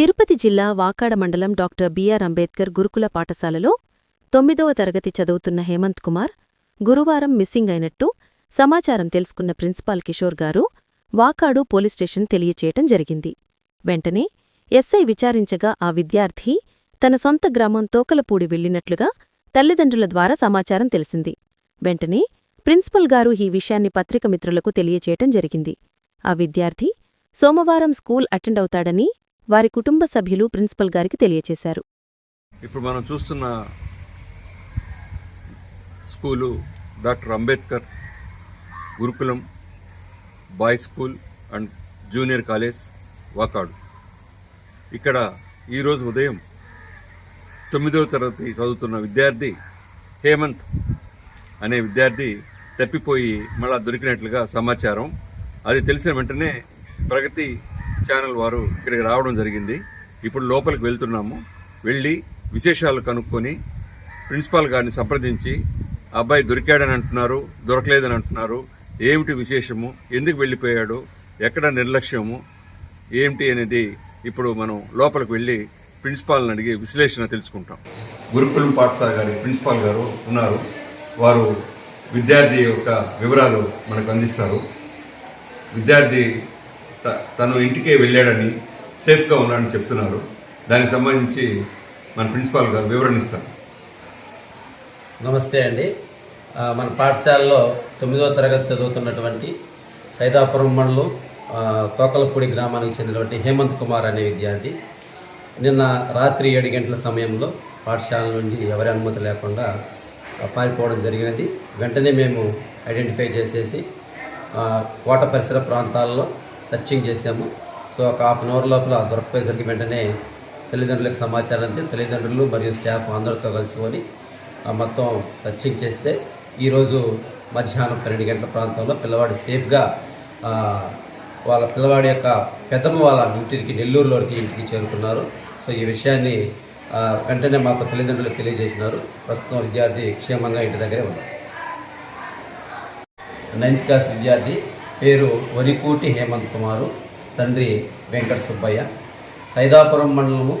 తిరుపతి జిల్లా వాకాడ మండలం doctor BR Ambedkar గురుకుల పాఠశాలలో తొమ్మిదవ తరగతి చదువుతున్న హేమంత్ కుమార్ గురువారం మిస్సింగ్ అయినట్టు సమాచారం తెలుసుకున్న ప్రిన్సిపాల్ కిషోర్ గారు వాకాడు పోలీస్ స్టేషన్ తెలియచేయటం జరిగింది. వెంటనే ఎస్ఐ విచారించగా ఆ విద్యార్థి తన సొంత గ్రామం తోకలపూడి వెళ్ళినట్లుగా తల్లిదండ్రుల ద్వారా సమాచారం తెలిసింది. వెంటనే ప్రిన్సిపల్ గారు ఈ విషయాన్ని పత్రిక మిత్రులకు తెలియచేయటం జరిగింది. ఆ విద్యార్థి సోమవారం స్కూల్ అటెండ్ అవుతాడని వారి కుటుంబ సభ్యులు ప్రిన్సిపల్ గారికి తెలియచేశారు. ఇప్పుడు మనం చూస్తున్న school doctor Ambedkar Gurukulam boys school and junior college Vakadu. ఇక్కడ ఈరోజు ఉదయం తొమ్మిదవ తరగతి చదువుతున్న విద్యార్థి హేమంత్ అనే విద్యార్థి తప్పిపోయి మళ్ళా దొరికినట్లుగా సమాచారం. అది తెలిసిన వెంటనే ప్రగతి ఛానల్ వారు ఇక్కడికి రావడం జరిగింది. ఇప్పుడు లోపలికి వెళ్తున్నాము. వెళ్ళి విశేషాలు కనుక్కొని ప్రిన్సిపాల్ గారిని సంప్రదించి అబ్బాయి దొరికాడని అంటున్నారు దొరకలేదని అంటున్నారు ఏమిటి విశేషము? ఎందుకు వెళ్ళిపోయాడు? ఎక్కడ నిర్లక్ష్యము? ఏమిటి అనేది ఇప్పుడు మనం లోపలికి వెళ్ళి ప్రిన్సిపాల్ని అడిగి విశ్లేషణ తెలుసుకుంటాం. గురుకులం పాఠశాల గారి ప్రిన్సిపాల్ గారు ఉన్నారు. వారు విద్యార్థి యొక్క వివరాలు మనకు అందిస్తారు. విద్యార్థి తను ఇంటికే వెళ్ళాడని సేఫ్గా ఉన్నాడని చెప్తున్నారు. దానికి సంబంధించి మన ప్రిన్సిపాల్ గారు వివరణ నమస్తే అండి. మన పాఠశాలలో తొమ్మిదవ తరగతి చదువుతున్నటువంటి సైదాపురం మండలం తోకలపూడి గ్రామానికి చెందినటువంటి హేమంత్ కుమార్ అనే విద్యార్థి నిన్న రాత్రి ఏడు గంటల సమయంలో పాఠశాల నుండి ఎవరి అనుమతి లేకుండా పారిపోవడం జరిగినది. వెంటనే మేము ఐడెంటిఫై చేసేసి కోట పరిసర ప్రాంతాల్లో సర్చింగ్ చేసాము సో ఒక హాఫ్ అన్ అవర్ లోపల దొరకపోయేసరికి వెంటనే తల్లిదండ్రులకు సమాచారం అంతే తల్లిదండ్రులు మరియు స్టాఫ్ అందరితో కలుసుకొని మొత్తం సర్చింగ్ చేస్తే ఈరోజు మధ్యాహ్నం పన్నెండు గంటల ప్రాంతంలో పిల్లవాడు సేఫ్గా వాళ్ళ పిల్లవాడి యొక్క పెద్దమ్మ వాళ్ళ ఇంటికి నెల్లూరులోకి ఇంటికి చేరుకున్నారు. సో ఈ విషయాన్ని వెంటనే మాకు తల్లిదండ్రులకు తెలియజేసినారు. ప్రస్తుతం విద్యార్థి క్షేమంగా ఇంటి దగ్గరే ఉన్నారు. నైన్త్ క్లాస్ విద్యార్థి పేరు వరికూటి హేమంత్ కుమారు తండ్రి వెంకట సుబ్బయ్య. సైదాపురం మండలము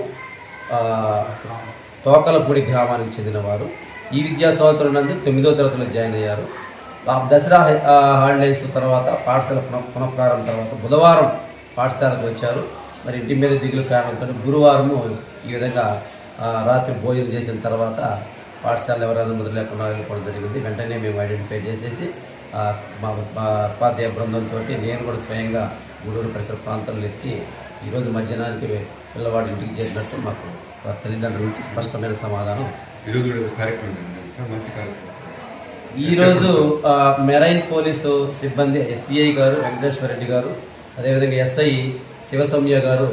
తోకలపూడి గ్రామానికి చెందినవారు. ఈ విద్యా సంవత్సరం నందు తొమ్మిదో తరగతిలో జాయిన్ అయ్యారు. ఆ దసరా హాలిడేస్ తర్వాత పాఠశాల పునః పునఃప్రారంభం తర్వాత బుధవారం పాఠశాలకు వచ్చారు. మరి ఇంటి మీద దిగులు కారణంతో గురువారము ఈ విధంగా రాత్రి భోజనం చేసిన తర్వాత పాఠశాల ఎవరైనా మొదలు లేకుండా వెళ్ళిపోవడం జరిగింది. వెంటనే మేము ఐడెంటిఫై చేసేసి ఉపాధ్యాయ బృందంతో నేను కూడా స్వయంగా గూడూరు పరిసర ప్రాంతాల్లో ఎత్తి ఈరోజు మధ్యాహ్నానికి పిల్లవాడి ఇంటికి చేసినట్టు మాకు తల్లిదండ్రుల నుంచి స్పష్టమైన సమాధానం. ఈరోజు మెరైన్ పోలీసు సిబ్బంది ఎస్సీఐ గారు వెంకటేశ్వర రెడ్డి గారు అదేవిధంగా ఎస్ఐ శివసౌమ్య గారు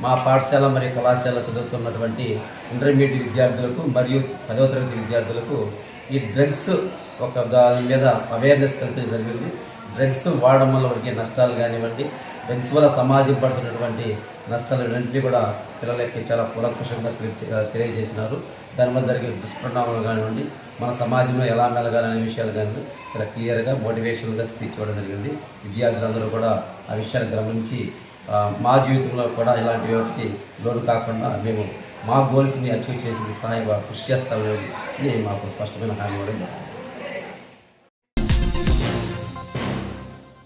మా పాఠశాల మరియు కళాశాల చదువుతున్నటువంటి ఇంటర్మీడియట్ విద్యార్థులకు మరియు పదవ తరగతి విద్యార్థులకు ఈ డ్రగ్స్ ఒక దాని మీద అవేర్నెస్ కల్పించడం జరిగింది. డ్రగ్స్ వాడడం వల్ల వచ్చే నష్టాలు కానివ్వండి డ్రగ్స్ వల్ల సమాజం పడుతున్నటువంటి నష్టాలు వెంటనే కూడా పిల్లలకి చాలా కులంకుషంగా తెలియజేసినారు. దానివల్ల జరిగే దుష్పరిణామాలు కానివ్వండి మన సమాజంలో ఎలా మెలగాలనే విషయాలు కానీ చాలా క్లియర్గా మోటివేషనల్గా స్పీచ్ ఇవ్వడం జరిగింది. విద్యార్థులందరూ కూడా ఆ విషయాన్ని గమనించి మా జీవితంలో కూడా ఇలాంటి వాటికి లోను కాకుండా మేము మా గోల్స్ని అచీవ్ చేసి సహాయ కృషి చేస్తామని మాకు స్పష్టమైన హామీ ఇవ్వడం జరిగింది.